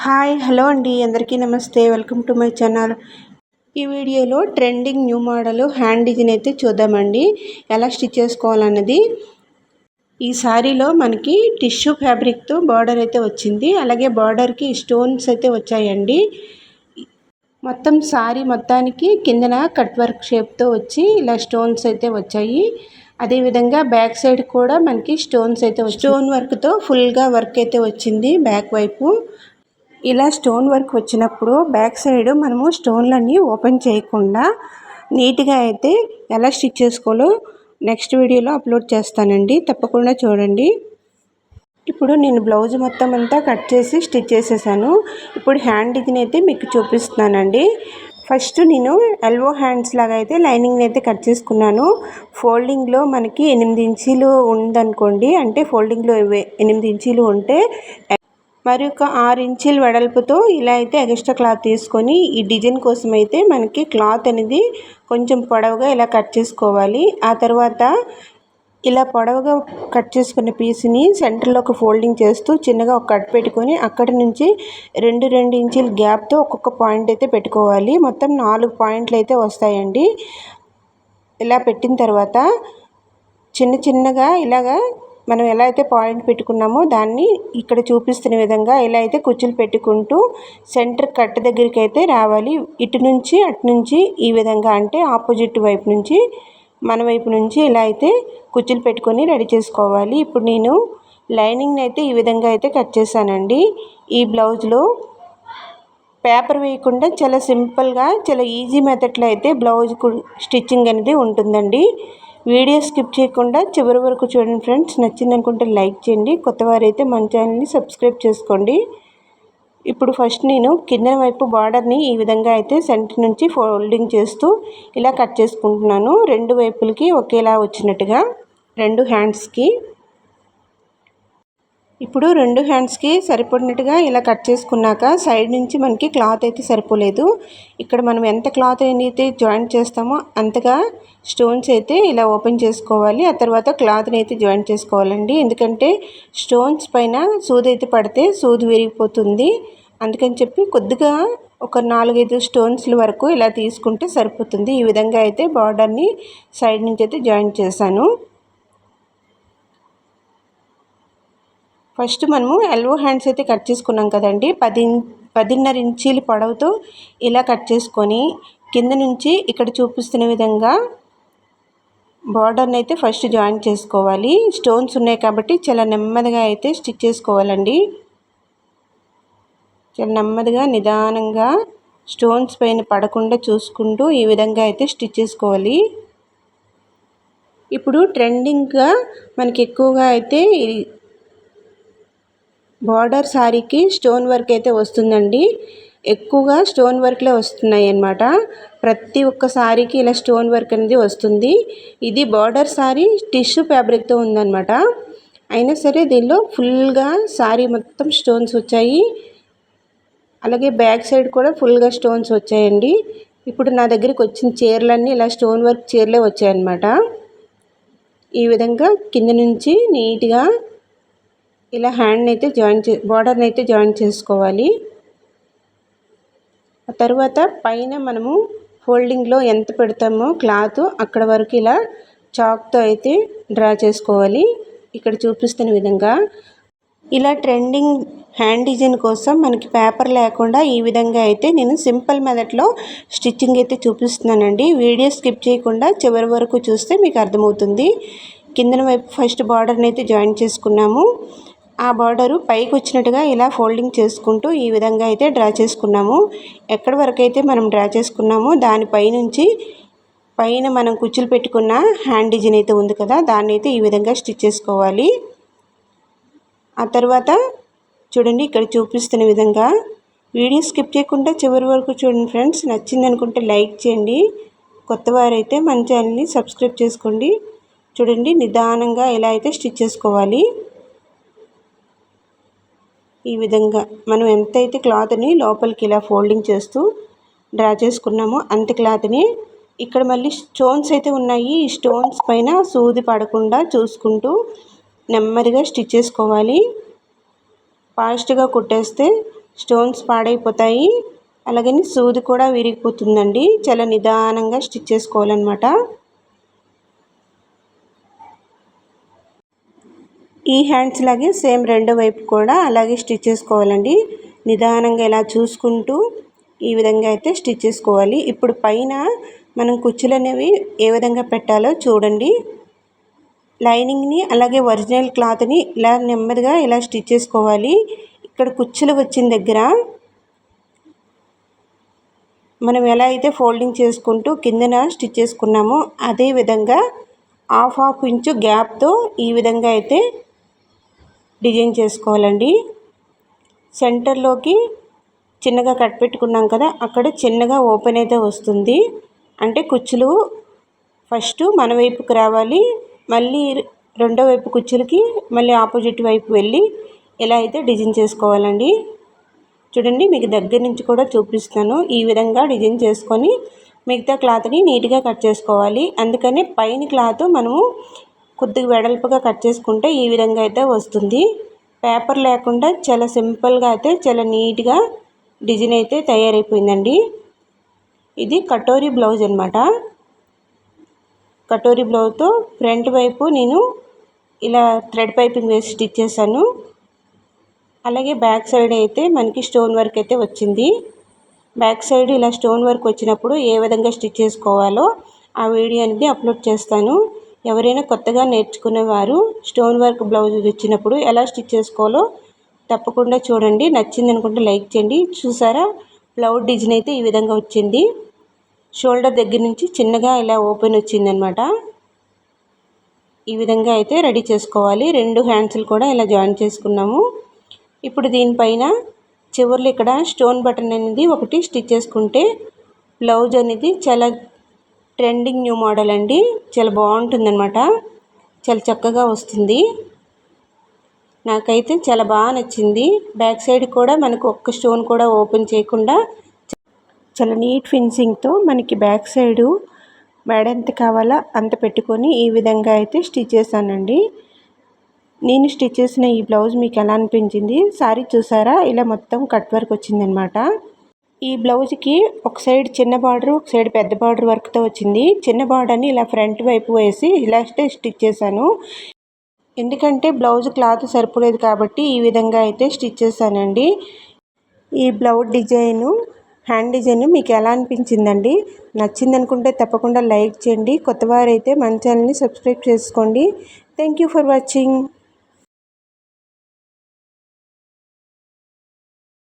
Hi hello అండి. అందరికీ నమస్తే. Welcome to my channel. ఈ వీడియోలో trending new model hand design అయితే చూద్దామండి. ఎలా స్టిచ్ చేసుకోవాలన్నది. ఈ శారీలో మనకి టిష్యూ ఫ్యాబ్రిక్తో బార్డర్ అయితే వచ్చింది. అలాగే బార్డర్కి స్టోన్స్ అయితే వచ్చాయండి. మొత్తం శారీ మొత్తానికి కిందన కట్ వర్క్ షేప్తో వచ్చి ఇలా స్టోన్స్ అయితే వచ్చాయి. అదేవిధంగా బ్యాక్ సైడ్ కూడా మనకి స్టోన్స్ అయితే స్టోన్ వర్క్తో ఫుల్గా వర్క్ అయితే వచ్చింది బ్యాక్ వైపు. ఇలా స్టోన్ వర్క్ వచ్చినప్పుడు బ్యాక్ సైడ్ మనము స్టోన్లన్నీ ఓపెన్ చేయకుండా నీట్గా అయితే ఎలా స్టిచ్ చేసుకోవాలో నెక్స్ట్ వీడియోలో అప్లోడ్ చేస్తానండి. తప్పకుండా చూడండి. ఇప్పుడు నేను బ్లౌజ్ మొత్తం అంతా కట్ చేసి స్టిచ్ చేసేసాను. ఇప్పుడు హ్యాండ్ డిజైన్ అయితే మీకు చూపిస్తున్నానండి. ఫస్ట్ నేను ఎల్వో హ్యాండ్స్ లాగా అయితే లైనింగ్ అయితే కట్ చేసుకున్నాను. ఫోల్డింగ్లో మనకి ఎనిమిది ఇంచీలు ఉందనుకోండి అంటే ఫోల్డింగ్లో ఎనిమిది ఇంచీలు ఉంటే మరి ఒక ఆరు ఇంచుల వెడల్పుతో ఇలా అయితే ఎక్స్ట్రా క్లాత్ తీసుకొని ఈ డిజైన్ కోసం అయితే మనకి క్లాత్ అనేది కొంచెం పొడవుగా ఇలా కట్ చేసుకోవాలి. ఆ తర్వాత ఇలా పొడవుగా కట్ చేసుకున్న పీస్ని సెంటర్లో ఒక ఫోల్డింగ్ చేస్తూ చిన్నగా ఒక కట్ పెట్టుకొని అక్కడి నుంచి రెండు రెండు ఇంచుల గ్యాప్తో ఒక్కొక్క పాయింట్ అయితే పెట్టుకోవాలి. మొత్తం నాలుగు పాయింట్లు అయితే వస్తాయండి. ఇలా పెట్టిన తర్వాత చిన్న చిన్నగా ఇలాగా మనం ఎలా అయితే పాయింట్ పెట్టుకున్నామో దాన్ని ఇక్కడ చూపిస్తున్న విధంగా ఎలా అయితే కుచ్చులు పెట్టుకుంటూ సెంటర్ కట్ దగ్గరికి అయితే రావాలి. ఇటు నుంచి అటు నుంచి ఈ విధంగా అంటే ఆపోజిట్ వైపు నుంచి మన వైపు నుంచి ఇలా అయితే కుచ్చులు పెట్టుకొని రెడీ చేసుకోవాలి. ఇప్పుడు నేను లైనింగ్ని అయితే ఈ విధంగా అయితే కట్ చేశానండి. ఈ బ్లౌజ్లో పేపర్ వేయకుండా చాలా సింపుల్గా చాలా ఈజీ మెథడ్లో అయితే బ్లౌజ్ స్టిచ్చింగ్ అనేది ఉంటుందండి. వీడియో స్కిప్ చేయకుండా చివరి వరకు చూడండి ఫ్రెండ్స్. నచ్చింది అనుకుంటే లైక్ చేయండి. కొత్త వారైతే మన ఛానల్ని సబ్స్క్రైబ్ చేసుకోండి. ఇప్పుడు ఫస్ట్ నేను కింద వైపు బార్డర్ని ఈ విధంగా అయితే సెంటర్ నుంచి ఫోల్డింగ్ చేస్తూ ఇలా కట్ చేసుకుంటున్నాను. రెండు వైపులకి ఒకేలా వచ్చినట్టుగా రెండు హ్యాండ్స్కి. ఇప్పుడు రెండు హ్యాండ్స్కి సరిపడినట్టుగా ఇలా కట్ చేసుకున్నాక సైడ్ నుంచి మనకి క్లాత్ అయితే సరిపోలేదు. ఇక్కడ మనం ఎంత క్లాత్ అయితే జాయింట్ చేస్తామో అంతగా స్టోన్స్ అయితే ఇలా ఓపెన్ చేసుకోవాలి. ఆ తర్వాత క్లాత్ని అయితే జాయింట్ చేసుకోవాలండి. ఎందుకంటే స్టోన్స్ పైన సూది అయితే పడితే సూది విరిగిపోతుంది. అందుకని చెప్పి కొద్దిగా ఒక నాలుగైదు స్టోన్స్ల వరకు ఇలా తీసుకుంటే సరిపోతుంది. ఈ విధంగా అయితే బార్డర్ని సైడ్ నుంచి అయితే జాయింట్ చేశాను. ఫస్ట్ మనము ఎల్వో హ్యాండ్స్ అయితే కట్ చేసుకున్నాం కదండి. పది పదిన్నర ఇంచీల పొడవుతో ఇలా కట్ చేసుకొని కింద నుంచి ఇక్కడ చూపిస్తున్న విధంగా బార్డర్ని అయితే ఫస్ట్ జాయిన్ చేసుకోవాలి. స్టోన్స్ ఉన్నాయి కాబట్టి చాలా నెమ్మదిగా అయితే స్టిచ్ చేసుకోవాలండి. చాలా నెమ్మదిగా నిదానంగా స్టోన్స్ పైన పడకుండా చూసుకుంటూ ఈ విధంగా అయితే స్టిచ్ చేసుకోవాలి. ఇప్పుడు ట్రెండింగ్గా మనకి ఎక్కువగా అయితే బార్డర్ శారీకి స్టోన్ వర్క్ అయితే వస్తుందండి. ఎక్కువగా స్టోన్ వర్క్లే వస్తున్నాయి అన్నమాట. ప్రతి ఒక్క శారీకి ఇలా స్టోన్ వర్క్ అనేది వస్తుంది. ఇది బార్డర్ శారీ టిష్యూ ఫ్యాబ్రిక్తో ఉందన్నమాట. అయినా సరే దీనిలో ఫుల్గా శారీ మొత్తం స్టోన్స్ వచ్చాయి. అలాగే బ్యాక్ సైడ్ కూడా ఫుల్గా స్టోన్స్ వచ్చాయండి. ఇప్పుడు నా దగ్గరికి వచ్చిన చీరలన్నీ ఇలా స్టోన్ వర్క్ చీరలే వచ్చాయన్నమాట. ఈ విధంగా కింద నుంచి నీట్గా ఇలా హ్యాండ్ని అయితే జాయిన్ చే బార్డర్ని అయితే జాయిన్ చేసుకోవాలి. ఆ తర్వాత పైన మనము ఫోల్డింగ్లో ఎంత పెడతామో క్లాత్ అక్కడ వరకు ఇలా చాక్తో అయితే డ్రా చేసుకోవాలి. ఇక్కడ చూపిస్తున్న విధంగా ఇలా ట్రెండింగ్ హ్యాండ్ డిజైన్ కోసం మనకి పేపర్ లేకుండా ఈ విధంగా అయితే నేను సింపుల్ మెథడ్లో స్టిచ్చింగ్ అయితే చూపిస్తున్నానండి. వీడియో స్కిప్ చేయకుండా చివరి వరకు చూస్తే మీకు అర్థమవుతుంది. కిందన వైపు ఫస్ట్ బార్డర్ని అయితే జాయిన్ చేసుకున్నాము. ఆ బార్డరు పైకి వచ్చినట్టుగా ఇలా ఫోల్డింగ్ చేసుకుంటూ ఈ విధంగా అయితే డ్రా చేసుకున్నాము. ఎక్కడి వరకు అయితే మనం డ్రా చేసుకున్నామో దానిపై నుంచి పైన మనం కుచ్చులు పెట్టుకున్న హ్యాండ్ డిజైన్ అయితే ఉంది కదా దాన్ని అయితే ఈ విధంగా స్టిచ్ చేసుకోవాలి. ఆ తర్వాత చూడండి ఇక్కడ చూపిస్తున్న విధంగా వీడియో స్కిప్ చేయకుండా చివరి వరకు చూడండి ఫ్రెండ్స్. నచ్చింది అనుకుంటే లైక్ చేయండి. కొత్త వారైతే మన ఛానల్ని సబ్స్క్రైబ్ చేసుకోండి. చూడండి నిదానంగా ఎలా అయితే స్టిచ్ చేసుకోవాలి. ఈ విధంగా మనం ఎంతైతే క్లాత్ని లోపలికి ఇలా ఫోల్డింగ్ చేస్తూ డ్రా చేసుకున్నామో అంత క్లాత్ని ఇక్కడ మళ్ళీ స్టోన్స్ అయితే ఉన్నాయి. ఈ స్టోన్స్ పైన సూది పడకుండా చూసుకుంటూ నెమ్మదిగా స్టిచ్ చేసుకోవాలి. ఫాస్ట్గా కుట్టేస్తే స్టోన్స్ పాడైపోతాయి. అలాగని సూది కూడా విరిగిపోతుందండి. చాలా నిదానంగా స్టిచ్ చేసుకోవాలన్నమాట. ఈ హ్యాండ్స్ లాగే సేమ్ రెండో వైపు కూడా అలాగే స్టిచ్ చేసుకోవాలండి. నిదానంగా ఇలా చూసుకుంటూ ఈ విధంగా అయితే స్టిచ్ చేసుకోవాలి. ఇప్పుడు పైన మనం కుచ్చులు అనేవి ఏ విధంగా పెట్టాలో చూడండి. లైనింగ్ని అలాగే ఒరిజినల్ క్లాత్ని ఇలా నెమ్మదిగా ఇలా స్టిచ్ చేసుకోవాలి. ఇక్కడ కుచ్చులు వచ్చిన దగ్గర మనం ఎలా అయితే ఫోల్డింగ్ చేసుకుంటూ కిందన స్టిచ్ చేసుకున్నామో అదే విధంగా హాఫ్ హాఫ్ ఇంచు గ్యాప్తో ఈ విధంగా అయితే డిజైన్ చేసుకోవాలండి. సెంటర్లోకి చిన్నగా కట్ పెట్టుకున్నాం కదా అక్కడ చిన్నగా ఓపెన్ అయితే వస్తుంది. అంటే కుచ్చులు ఫస్ట్ మన వైపుకి రావాలి మళ్ళీ రెండో వైపు కుచ్చులకి మళ్ళీ ఆపోజిట్ వైపు వెళ్ళి ఎలా అయితే డిజైన్ చేసుకోవాలండి. చూడండి మీకు దగ్గర నుంచి కూడా చూపిస్తాను ఈ విధంగా డిజైన్ చేసుకొని మిగతా క్లాత్ని నీట్గా కట్ చేసుకోవాలి. అందుకని పైన క్లాత్ మనము కొద్దిగా వెడల్పుగా కట్ చేసుకుంటే ఈ విధంగా అయితే వస్తుంది. పేపర్ లేకుండా చాలా సింపుల్గా అయితే చాలా నీట్గా డిజైన్ అయితే తయారైపోయిందండి. ఇది కటోరీ బ్లౌజ్ అనమాట కటోరీ బ్లౌజ్తో ఫ్రంట్ వైపు నేను ఇలా థ్రెడ్ పైపింగ్ వేసి స్టిచ్ చేశాను. అలాగే బ్యాక్ సైడ్ అయితే మనకి స్టోన్ వర్క్ అయితే వచ్చింది. బ్యాక్ సైడ్ ఇలా స్టోన్ వర్క్ వచ్చినప్పుడు ఏ విధంగా స్టిచ్ చేసుకోవాలో ఆ వీడియో అనేది అప్లోడ్ చేస్తాను. ఎవరైనా కొత్తగా నేర్చుకునేవారు స్టోన్ వర్క్ బ్లౌజ్ వచ్చినప్పుడు ఎలా స్టిచ్ చేసుకోవాలో తప్పకుండా చూడండి. నచ్చింది అనుకుంటే లైక్ చేయండి. చూసారా? బ్లౌజ్ డిజైన్ అయితే ఈ విధంగా వచ్చింది. షోల్డర్ దగ్గర నుంచి చిన్నగా ఇలా ఓపెన్ వచ్చిందనమాట. ఈ విధంగా అయితే రెడీ చేసుకోవాలి. రెండు హ్యాండ్స్లు కూడా ఇలా జాయిన్ చేసుకున్నాము. ఇప్పుడు దీనిపైన చివరిలో ఇక్కడ స్టోన్ బటన్ అనేది ఒకటి స్టిచ్ చేసుకుంటే బ్లౌజ్ అనేది చాలా ట్రెండింగ్ న్యూ మోడల్ అండి. చాలా బాగుంటుందన్నమాట. చాలా చక్కగా వస్తుంది. నాకైతే చాలా బాగా నచ్చింది. బ్యాక్ సైడ్ కూడా మనకు ఒక్క స్టోన్ కూడా ఓపెన్ చేయకుండా చాలా నీట్ ఫినిషింగ్తో మనకి బ్యాక్ సైడు మెడ ఎంత కావాలో అంత పెట్టుకొని ఈ విధంగా అయితే స్టిచ్ చేశానండి. నేను స్టిచ్ చేసిన ఈ బ్లౌజ్ మీకు ఎలా అనిపించింది? సారీ చూసారా? ఇలా మొత్తం కట్ వర్క్ వచ్చిందనమాట ఈ బ్లౌజ్కి ఒక సైడ్ చిన్న బార్డర్ ఒక సైడ్ పెద్ద బార్డర్ వర్క్తో వచ్చింది. చిన్న బార్డర్ని ఇలా ఫ్రంట్ వైపు వేసి ఇలాస్టే స్టిచ్ చేశాను. ఎందుకంటే బ్లౌజ్ క్లాత్ సరిపోలేదు కాబట్టి ఈ విధంగా అయితే స్టిచ్ చేశానండి. ఈ బ్లౌజ్ డిజైను హ్యాండ్ డిజైన్ మీకు ఎలా అనిపించిందండి? నచ్చింది అనుకుంటే తప్పకుండా లైక్ చేయండి. కొత్తవారైతే మన ఛానల్ని సబ్స్క్రైబ్ చేసుకోండి. Thank you for watching